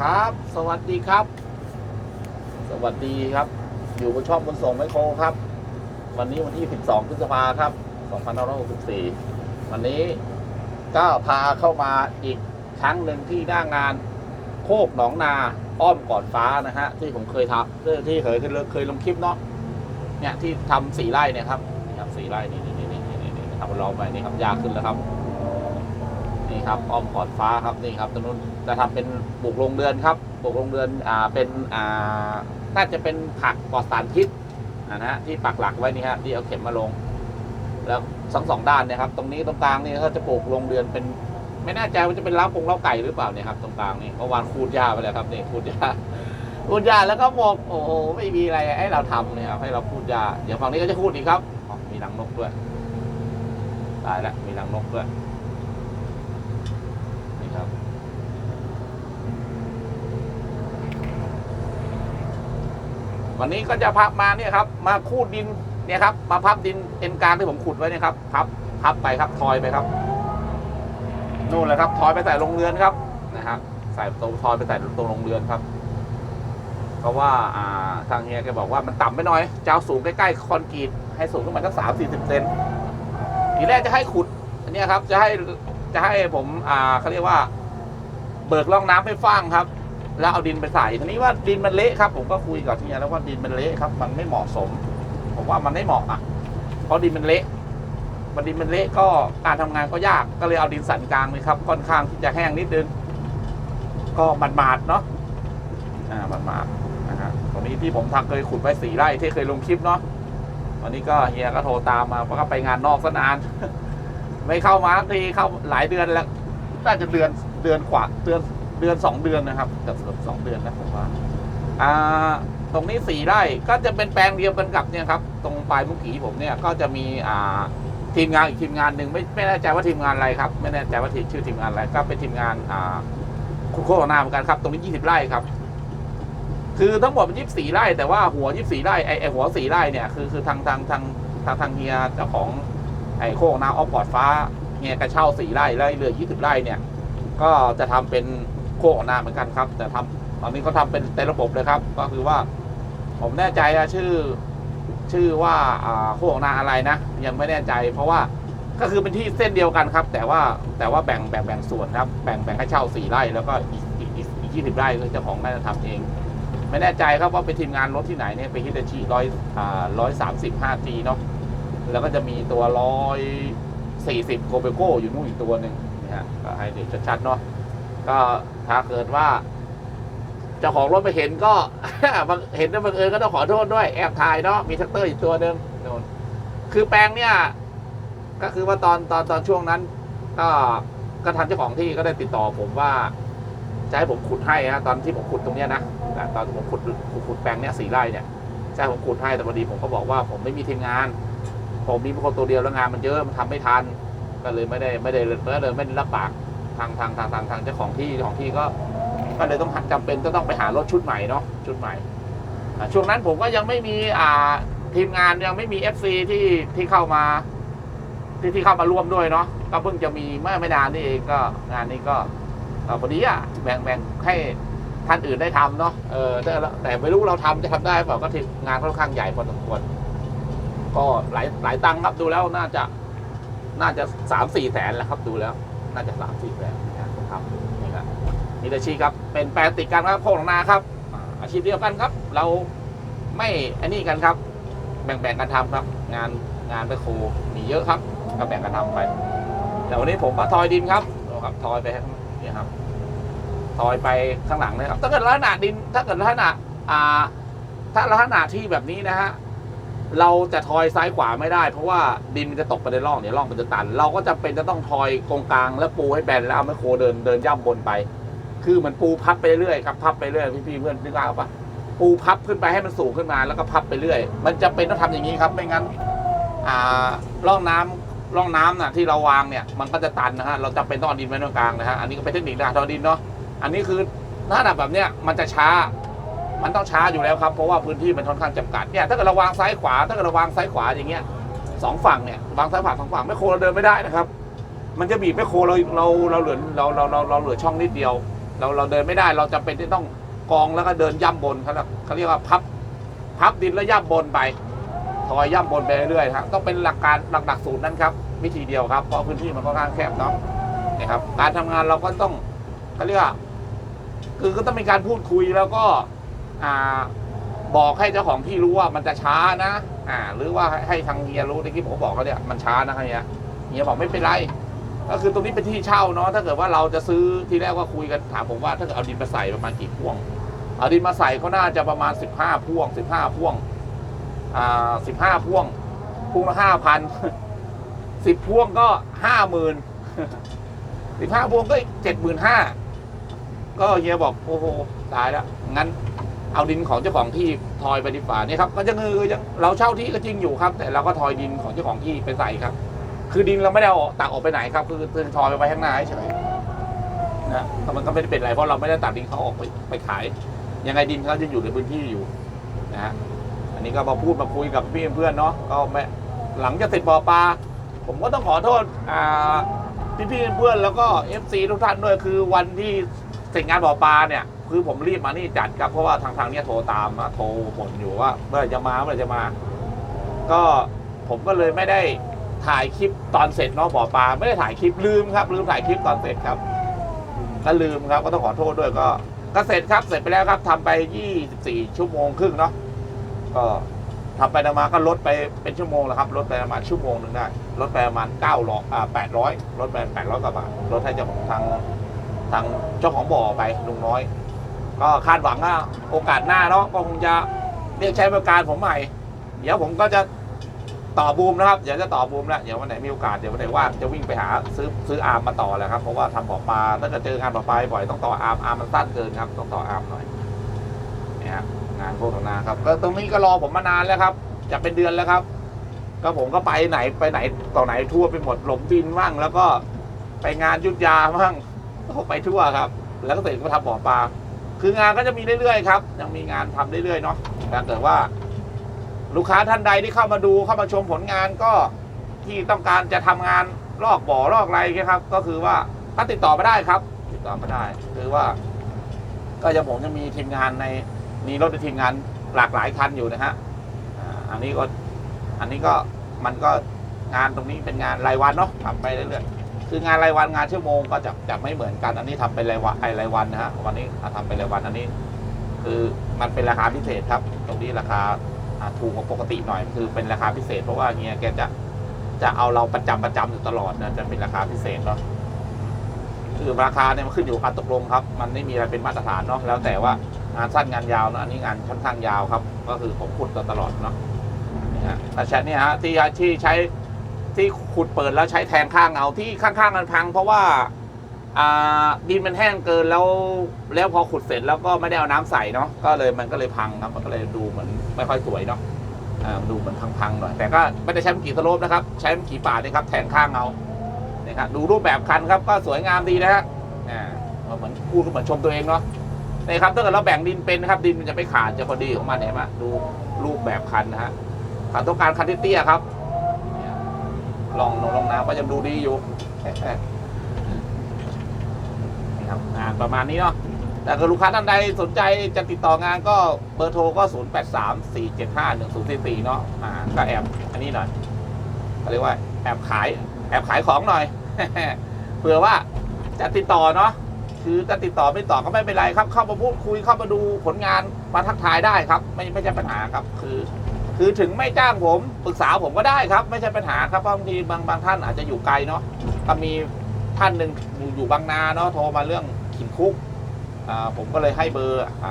ครับ สวัสดีครับ สวัสดีครับ อยู่บนช่องบนส่งไมโครครับ วันนี้วันที่ 12 พฤษภาครับ 2564 วันนี้ก็พาเข้ามาอีกครั้งหนึ่งที่หน้างานโคกหนองนาอ้อมกอนฟ้านะฮะ ที่ผมเคยทำที่ที่เคยเคยลงคลิปเนาะเนี่ยที่ทำสี่ไร่เนี่ยครับนี่ครับสี่ไร่นี่นี่นี่นี่นี่นี่ครับลองไปนี่ครับยากขึ้นแล้วครับ นี่ครับอ้อมขอดฟ้าครับนี่ครับตรงนู้น จะทำเป็นปลูกโรงเรือนครับปลูกโรงเรือนอ่าเป็นอ่าน่าจะเป็นผักปลอดสารพิษนะฮะที่ปักหลักไว้นี่ฮะที่เอาเข็มมาลง แล้วสองสองด้านเนี่ยครับ ตรงนี้ตรงกลางนี่เขาจะปลูกโรงเรือนเป็น ไม่แน่ใจว่าจะเป็นเล้าปงเล้าไก่หรือเปล่าเนี่ยครับตรงกลางนี่เมื่อวานคูดหญ้าไปแล้วครับนี่คูดหญ้าคูดหญ้าแล้วก็บอกโอ้โหไม่มีอะไรให้เราทำเนี่ยครับให้เราคูดหญ้าเดี๋ยวฝั่งนี้ก็จะคูดอีกครับมีรังนกด้วยตายแล้วมีรังนกด้วยนี่ครับ วันนี้ก็จะพับมาเนี่ยครับ มาคูดดินเนี่ยครับ มาพับดินเอ็นกลางที่ผมขุดไว้เนี่ยครับ พับ พับไปครับ ทอยไปครับ นู่นเลยครับ ทอยไปใส่โรงเรือนครับ นะครับ ใส่ตรงทอยไปใส่ตรงโรงเรือนครับ เพราะว่าอ่าทางเฮียแกบอกว่ามันต่ำไปหน่อยจะเอาสูงใกล้ๆคอนกรีต ให้สูงขึ้นมาสักสามสี่สิบเซน ทีแรกจะให้ขุด อันเนี้ยครับ จะให้ จะให้ผม อ่าเขาเรียกว่า เบิกร่องน้ำให้ฟ้างครับ แล้วเอาดินไปใส่ทีนี้ว่าดินมันเละครับ ผมก็คุยกับที่นี่แล้วว่าดินมันเละครับ มันไม่เหมาะสม ผมว่ามันไม่เหมาะอะเพราะดินมันเละมันดินมันเละก็การทำงานก็ยากก็เลยเอาดินสันกลางนี่ครับ ค่อนข้างที่จะแห้งนิดนึงก็มันมาดเนาะอ่ามันมาดนะฮะตรงนี้ที่ผมทักเคยขุดไว้สี่ไร่ที่เคยลงคลิปเนาะวันนี้ก็เฮียก็โทรตามมาเพราะก็ไปงานนอกซะนาน ไม่เข้ามาทีเข้าหลายเดือนแล้วน่าจะเดือนเดือนกว่าเดือน เดือนสองเดือนนะครับเกือบเกือบสองเดือนนะผมว่าอ่าตรงนี้สี่ไร่ก็จะเป็นแปลงเดียวกันกับเนี่ยครับตรงปลายมุกีผมเนี่ยก็จะมีอ่าทีมงานอีกทีมงานหนึ่งไม่ไม่แน่ใจว่าทีมงานอะไรครับ ไม่แน่ใจว่าทีมชื่อทีมงานอะไรก็เป็นทีมงานอ่าคุณโคโรนาเหมือนกันครับ ตรงนี้ยี่สิบไร่ครับ คือทั้งหมดเป็นยี่สิบสี่ไร่แต่ว่าหัวยี่สิบสี่ไร่ไอไอหัวสี่ไร่เนี่ยคือคือทางทางทางทางทางเฮียเจ้าของไอโคกนาออฟพอร์ตฟ้าเฮียกระเช่าสี่ไร่แล้วเหลือยี่สิบไร่เนี่ย ก็จะทำเป็น โคกนาเหมือนกันครับ แต่ทำตอนนี้เขาทำเป็นเต็มระบบเลยครับ ก็คือว่า ผมแน่ใจอะชื่อ ชื่อว่าอ่าโคกนาอะไรนะ ยังไม่แน่ใจ เพราะว่าก็คือเป็นที่เส้นเดียวกันครับ แต่ว่าแต่ว่าแบ่งแบ่งแบ่งส่วนครับ แบ่งแบ่งให้เช่าสี่ไร่แล้วก็อีกอีกอีกยี่สิบไร่คือเจ้าของน่าจะทำเอง ไม่แน่ใจครับว่าเป็นทีมงานรถที่ไหนเนี่ยไปฮิตาชิร้อยอ่าร้อยสามสิบห้าจีเนาะแล้วก็จะมีตัวร้อยสี่สิบโกเบโก้อยู่นู่นอีกตัวหนึ่งนะฮะก็ให้เด็กชัดๆเนาะ ก็ถ้าเกิดว่าเจ้าของรถไปเห็นก็ เห็นแล้วบังเอิญก็ต้องขอโทษด้วยแอบถ่ายเนาะมีแท็กเตอร์อีกตัวหนึ่งโน่นคือแปลงเนี่ยก็คือว่าตอนตอนตอนช่วงนั้น ก็ก็ทางเจ้าของที่ก็ได้ติดต่อผมว่าจะให้ผมขุดให้ฮะตอนที่ผมขุดตรงเนี้ยนะอ่ตอนที่ผมขุดขุดแปลงเนี้ยสี่ไร่เนี่ยจะให้ผมขุดให้แต่พอดีผมก็บอกว่าผมไม่มีทีมงาน ผมมีคนตัวเดียวแล้วงานมันเยอะมันทำไม่ทันก็เลยไม่ได้ไม่ได้ก็เลยไม่ได้รับปาก ทางทางทางทางทางเจ้าของที่เจ้าของที่ก็ ก็เลยต้องหัดจำเป็นจะต้องไปหารถชุดใหม่เนาะชุดใหม่ช่วงนั้นผมก็ยังไม่มีอ่าทีมงานยังไม่มี FC ที่ที่เข้ามา ที่ที่เข้ามาร่วมด้วยเนาะก็เพิ่งจะมีเมื่อไม่นานนี่เองก็งานนี้ก็พอดีอะแบ่งแบ่งให้ท่านอื่นได้ทำเนาะเออแต่แต่ไม่รู้เราทำจะทำได้เปล่าก็ทีมงานค่อนข้างใหญ่พอสมควรก็หลายหลายตังค์ครับดูแล้วน่าจะ น่าจะสามสี่แสนแล้วครับดูแล้ว น่าจะสามสี่แสนนะครับนี่ครับมีอาชีครับเป็นแปลติดกันครับโคกหนองนาครับ อาชีพเดียวกันครับ เราไม่อันนี้กันครับ แบ่งๆกันทำครับ งานงานไปครูมีเยอะครับ ก็แบ่งกันทำไป แต่วันนี้ผมมาทอยดินครับครับทอยไปนี่ครับทอยไปข้างหลังเลยครับถ้าเกิดลักษณะดิน ถ้าเกิดลักษณะอ่า ถ้าลักษณะที่แบบนี้นะฮะ เราจะทอยซ้ายขวาไม่ได้ เพราะว่าดินมันจะตกไปในร่องเดี๋ยวร่องมันจะตัน เราก็จะเป็นจะต้องทอยตรงกลางแล้วปูให้แบนแล้วเอาไมโครเดินเดินย่ำบนไป คือเหมือนปูพับไปเรื่อยครับพับไปเรื่อยพี่ๆเพื่อนนึกภาพปะปูพับขึ้นไปให้มันสูงขึ้นมาแล้วก็พับไปเรื่อย มันจะเป็นต้องทำอย่างนี้ครับไม่งั้นอ่าร่องน้ำร่องน้ำน่ะที่เราวางเนี่ยมันก็จะตันนะฮะเราจะเป็นต้องเอาดินไว้ตรงกลางนะฮะอันนี้ก็เป็นเทคนิคนะทอดินเนาะอันนี้คือถ้าดับแบบเนี้ยมันจะช้า มันต้องช้าอยู่แล้วครับ เพราะว่าพื้นที่มันค่อนข้างจำกัดเนี่ยถ้าเกิดเราวางซ้ายขวา ถ้าเกิดเราวางซ้ายขวาอย่างเงี้ยสองฝั่งเนี่ยวางซ้ายขวาสองฝั่งไม่โคเราเดินไม่ได้นะครับ มันจะบีบไม่โคเราเราเราเหลือเราเราเราเราเหลือช่องนิดเดียว เราเราเดินไม่ได้เราจำเป็นที่ต้องกองแล้วก็เดินย่ำบนเขาเรียกเขาเรียกว่าพับพับดินแล้วย่ำบนไปทอยย่ำบนไปเรื่อยๆครับต้องเป็นหลักการหลักหลักสูตรนั้นครับวิธีเดียวครับเพราะพื้นที่มันค่อนข้างแคบเนาะนะครับการทำงานเราก็ต้องเขาเรียกว่าคือก็ต้องมีการพูดคุยแล้วก็ บอกให้เจ้าของที่รู้ว่ามันจะช้านะอ่าหรือว่าให้ทางเฮียรู้ในที่ผมบอกเขาเนี่ยมันช้านะเฮียเฮียบอกไม่เป็นไร ก็คือตรงนี้เป็นที่เช่าเนาะถ้าเกิดว่าเราจะซื้อที่แรกว่าคุยกันถามผมว่าถ้าเกิดเอาดินมาใส่ประมาณกี่พ่วงเอาดินมาใส่ก็น่าจะประมาณสิบห้าพ่วงสิบห้าพ่วงอ่าสิบห้าพ่วงพ่วงละห้าพันสิบพ่วงก็ห้าหมื่นสิบห้าพ่วงก็เจ็ดหมื่นห้าก็เฮียบอกโอ้โหตายแล้วงั้น เอาดินของเจ้าของที่ทอยไปดีฝ่านี่ยครับก็จะคือยังเราเช่าที่ก็จริงอยู่ครับ แต่เราก็ทอยดินของเจ้าของที่ไปใส่ครับ คือดินเราไม่ได้เอาตักออกไปไหนครับ คือคือทอยไปไว้ข้างหน้าเฉยนะแต่มันก็ไม่ได้เป็นไรเพราะเราไม่ได้ตัดดินเขาออกไปไปขาย ยังไงดินเขาจะอยู่ในพื้นที่อยู่นะฮะอันนี้ก็มาพูดมาคุยกับพี่เพื่อนเนาะก็ไม่หลังจากเสร็จบ่อปลาผมก็ต้องขอโทษอ่าพี่เพื่อนแล้วก็ FC ทุกท่านด้วยคือวันที่เสร็จงานบ่อปลาเนี่ย คือผมรีบมานี่จัดครับเพราะว่าทางทางๆเนี้ยโทรตามมาโทรบ่นอยู่ว่าเมื่อไหร่จะมาเมื่อไหร่จะมา ก็ผมก็เลยไม่ได้ถ่ายคลิปตอนเสร็จเนาะบ่อปลาไม่ได้ถ่ายคลิปลืมครับ ลืมถ่ายคลิปตอนเสร็จครับก็ลืมครับก็ต้องขอโทษด้วยก็ก็เสร็จครับเสร็จไปแล้วครับทำไป 24 ชั่วโมงครึ่งเนาะก็ทำไปทำมาก็ลดไปเป็นชั่วโมงแล้วครับลดไปประมาณชั่วโมงหนึ่งได้ลดไปประมาณ9ร้อยอ่า800ลดไป800กว่าบาทลดให้เจ้าของทางทางเจ้าของบ่อไปลุงน้อย ก็คาดหวังว่าโอกาสหน้าเนาะก็คงจะเรียกใช้บริการผมใหม่ เดี๋ยวผมก็จะต่อบูมนะครับ เดี๋ยวจะต่อบูมแล้วเดี๋ยววันไหนมีโอกาสเดี๋ยววันไหนว่างจะวิ่งไปหาซื้อซื้ออาร์มมาต่อแหละครับเพราะว่าทำบ่อปลาถ้าเกิดเจองานบ่อปลาบ่อยต้องต่ออาร์มอาร์มมันสั้นเกินครับต้องต่ออาร์มหน่อยนี่ยครับงานโฆษณาครับก็ตรงนี้ก็รอผมมานานแล้วครับ จะเป็นเดือนแล้วครับ ก็ผมก็ไปไหนไปไหนต่อไหนทั่วไปหมดหลมบินมั่งแล้วก็ไปงานยุทธยามั่งก็ไปทั่วครับ แล้วก็เสร็จก็ทำบ่อปลา คืองานก็จะมีเรื่อยๆครับ ยังมีงานทำเรื่อยๆเนาะถ้าเกิดว่า ลูกค้าท่านใดที่เข้ามาดูเข้ามาชมผลงานก็ที่ต้องการจะทำงานลอกบ่อลอกอะไรครับ ก็คือว่าถ้าติดต่อมาได้ครับ ติดต่อมาได้ คือว่า ก็จะผมจะมีทีมงานในมีรถทีมงานหลากหลายคันอยู่นะฮะอันนี้ก็อันนี้ก็มันก็งานตรงนี้เป็นงานรายวันเนาะทำไปเรื่อยๆ คืองานรายวันงานชั่วโมงก็จะจะไม่เหมือนกัน อันนี้ทำเป็นรายวันไอรายวันนะฮะวันนี้ทำเป็นรายวันอันนี้ คือมันเป็นราคาพิเศษครับ ตรงนี้ราคาถูกกว่าปกติหน่อย คือเป็นราคาพิเศษ เพราะว่าเงี้ยแกจะจะเอาเราประจำประจำอยู่ตลอดนะจะเป็นราคาพิเศษเนาะคือราคาเนี่ยมันขึ้นอยู่กับการตกลงครับ มันไม่มีอะไรเป็นมาตรฐานเนาะแล้วแต่ว่างานสั้นงานยาวนะอันนี้งานค่อนข้างยาวครับ ก็คือผมขุดตลอดเนาะนี่ฮะแต่แชทเนี่ยฮะที่ที่ใช้ ที่ขุดเปิดแล้วใช้แทนข้างเอาที่ข้างๆมันพัง เพราะว่าดินมันแห้งเกินแล้วแล้วพอขุดเสร็จแล้วก็ไม่ได้เอาน้ำใส่เนาะก็เลยมันก็เลยพังครับมันก็เลยดูเหมือนไม่ค่อยสวยเนาะดูเหมือนพังๆหน่อยแต่ก็ไม่ได้ใช้กี่สโลปนะครับ ใช้กี่ป่านี่ครับแทนข้างเอานี่ครับดูรูปแบบคันครับก็สวยงามดีนะฮะเหมือนพูดเหมือนชมตัวเองเนาะนี่ครับถ้าเกิดเราแบ่งดินเป็นนะครับดินมันจะไม่ขาดจะพอดีของมันเห็นไหมดูรูปแบบคันนะฮะต้องการคันที่เตี้ยครับ ลองลองลองน้ำก็ยังดูดีอยู่นี่ครับงานประมาณนี้เนาะแต่ถ้าลูกค้าท่านใดสนใจจะติดต่องานก็เบอร์โทรก็ 0 8 3 4 7 5 1 0 4 4 เนาะอ่าก็แอบอันนี้หน่อยเขาเรียกว่าแอบขาย แอบขายของหน่อย เผื่อว่าจะติดต่อเนาะคือจะติดต่อไม่ต่อก็ไม่เป็นไรครับ เข้ามาพูดคุยเข้ามาดูผลงานมาทักทายได้ครับ ไม่ไม่ใช่ปัญหาครับ คือ คือถึงไม่จ้างผมปรึกษาผมก็ได้ครับ ไม่ใช่ปัญหาครับเพราะบางทีบางบางท่านอาจจะอยู่ไกลเนาะก็มีท่านหนึ่งอยู่บางนาเนาะโทรมาเรื่องขินคุกผมก็เลยให้เบอร์อ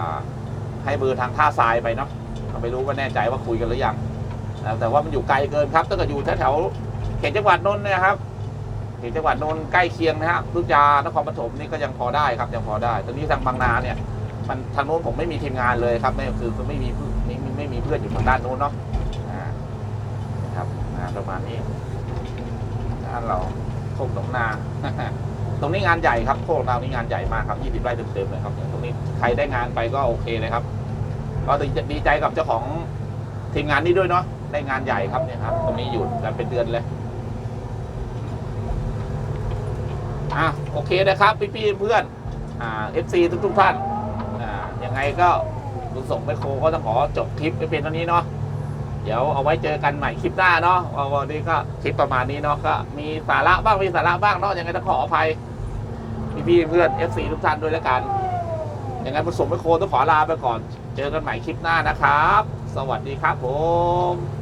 ให้เบอร์ทางท่าทรายไปเนาะไม่รู้ว่าแน่ใจว่าคุยกันหรือยังแต่ว่ามันอยู่ไกลเกินครับถ้าเกิดอยู่แถวเขตจังหวัดนนท์นะครับเขตจังหวัดนนท์ใกล้เคียงนะฮะพุทธยานครปฐมนี่ก็ยังพอได้ครับยังพอได้ตอนนี้ทางบางนาเนี่ยมันทางโน้นผมไม่มีทีมงานเลยครับไม่คือคือไม่มีไม่มี ไม่มีเพื่อนอยู่ทางด้านโน้นเนาะนะครับประมาณนี้ด้านเราโคกหนองนาตรงนี้งานใหญ่ครับโคกเรานี่งานใหญ่มากครับ 20 ไร่เต็มๆเลยครับตรงนี้ใครได้งานไปก็โอเคเลยครับ ก็ดีใจกับเจ้าของทีมงานนี้ด้วยเนาะได้งานใหญ่ครับเนี่ยครับ ตรงนี้อยู่กันเป็นเดือนเลยอะโอเคนะครับพี่ๆเพื่อนอ่าเอฟซีทุกทุกๆท่านอ่ายังไงก็ บุญส่งแมคโครก็ต้องขอจบคลิปไปเป็นเท่านี้เนาะเดี๋ยวเอาไว้เจอกันใหม่คลิปหน้าเนาะวันนี้ก็คลิปประมาณนี้เนาะก็มีสาระบ้างมีสาระบ้างเนาะยังไงต้องขออภัยพี่เพื่อน FC ทุกท่านด้วยแล้วกันยังไงบุญส่งแมคโครต้องขอลาไปก่อน เจอกันใหม่คลิปหน้านะครับ สวัสดีครับผม